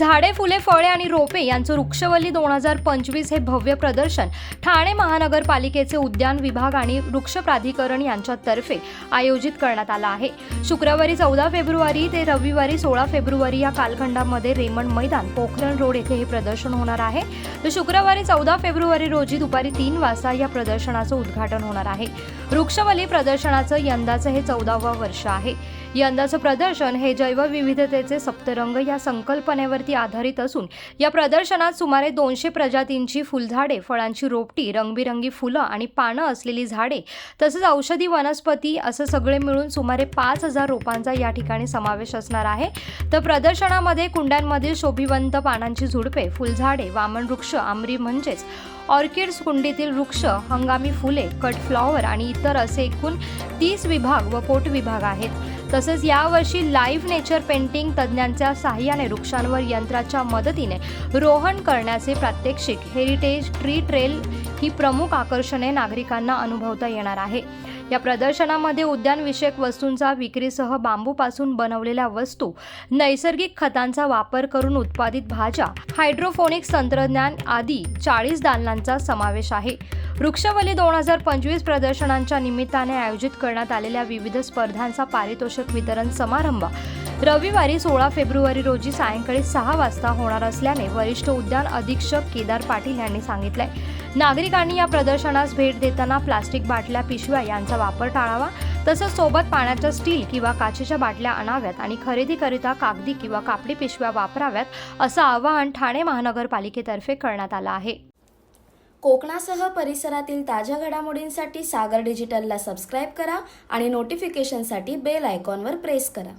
झाडे फुले फळे आणि रोपे यांचं वृक्षवल्ली दोन हजार पंचवीस हे भव्य प्रदर्शन ठाणे महानगरपालिकेचे उद्यान विभाग आणि वृक्ष प्राधिकरण यांच्यातर्फे आयोजित करण्यात आलं आहे. शुक्रवारी चौदा फेब्रुवारी ते रविवारी सोळा फेब्रुवारी या कालखंडामध्ये रेमंड मैदान पोखरण रोड येथे हे प्रदर्शन होणार आहे. तर शुक्रवारी चौदा फेब्रुवारी रोजी दुपारी तीन वाजता या प्रदर्शनाचं उद्घाटन होणार आहे. वृक्षवली प्रदर्शनाचं यंदाचं हे चौदावं वर्ष आहे. यंदाचं प्रदर्शन हे जैवविविधतेचे सप्तरंग या संकल्पनेवरती आधारित असून या प्रदर्शनात सुमारे दोनशे प्रजातींची फुलझाडे फळांची रोपटी रंगबिरंगी फुलं आणि पानं असलेली झाडे तसेच औषधी वनस्पती असं सगळे मिळून सुमारे पाच हजार रोपांचा या ठिकाणी समावेश असणार आहे. तर प्रदर्शनामध्ये कुंड्यांमधील शोभिवंत पानांची झुडपे फुलझाडे वामन वृक्ष आमरी म्हणजेच ऑर्किड्स कुंडीतील वृक्ष हंगामी फुले कट फ्लॉवर आणि इतर असे एकूण तीस विभाग व पोट विभाग आहेत. तसेच यावर्षी लाईव्ह नेचर पेंटिंग तज्ज्ञांच्या साहाय्याने वृक्षांवर यंत्राच्या मदतीने रोहण करण्याचे प्रात्यक्षिक. हेरिटेज ट्री ट्रेल ही प्रमुख आकर्षणे नागरिकांना अनुभवता येणार आहे. या प्रदर्शनामध्ये उद्यानविषयक वस्तूंचा विक्रीसह बांबूपासून बनवलेल्या वस्तू नैसर्गिक खतांचा वापर करून उत्पादित भाज्या हायड्रोफोनिक्स तंत्रज्ञान आदी चाळीस दालनांचा समावेश आहे. वृक्षवली दोन हजार पंचवीस प्रदर्शनांच्या निमित्ताने आयोजित करण्यात आलेल्या विविध स्पर्धांचा पारितोषिक वितरण समारंभ रविवारी सोळा फेब्रुवारी रोजी सायंकाळी सहा वाजता होणार असल्याने वरिष्ठ उद्यान अधीक्षक केदार पाटील यांनी सांगितलंय. नागरिकांनी या प्रदर्शनास भेट देताना प्लास्टिक बाटल्या पिशव्या यांचा वापर टाळावा तसंच सोबत पाण्याच्या स्टील किंवा काचेच्या बाटल्या आणाव्यात आणि खरेदीकरिता कागदी किंवा कापडी पिशव्या वापराव्यात असं आवाहन ठाणे महानगरपालिकेतर्फे करण्यात आलं आहे. कोकणासह परिसरातील ताज्या घडामोडींसाठी सागर डिजिटलला सबस्क्राईब करा आणि नोटिफिकेशनसाठी बेल आयकॉनवर प्रेस करा.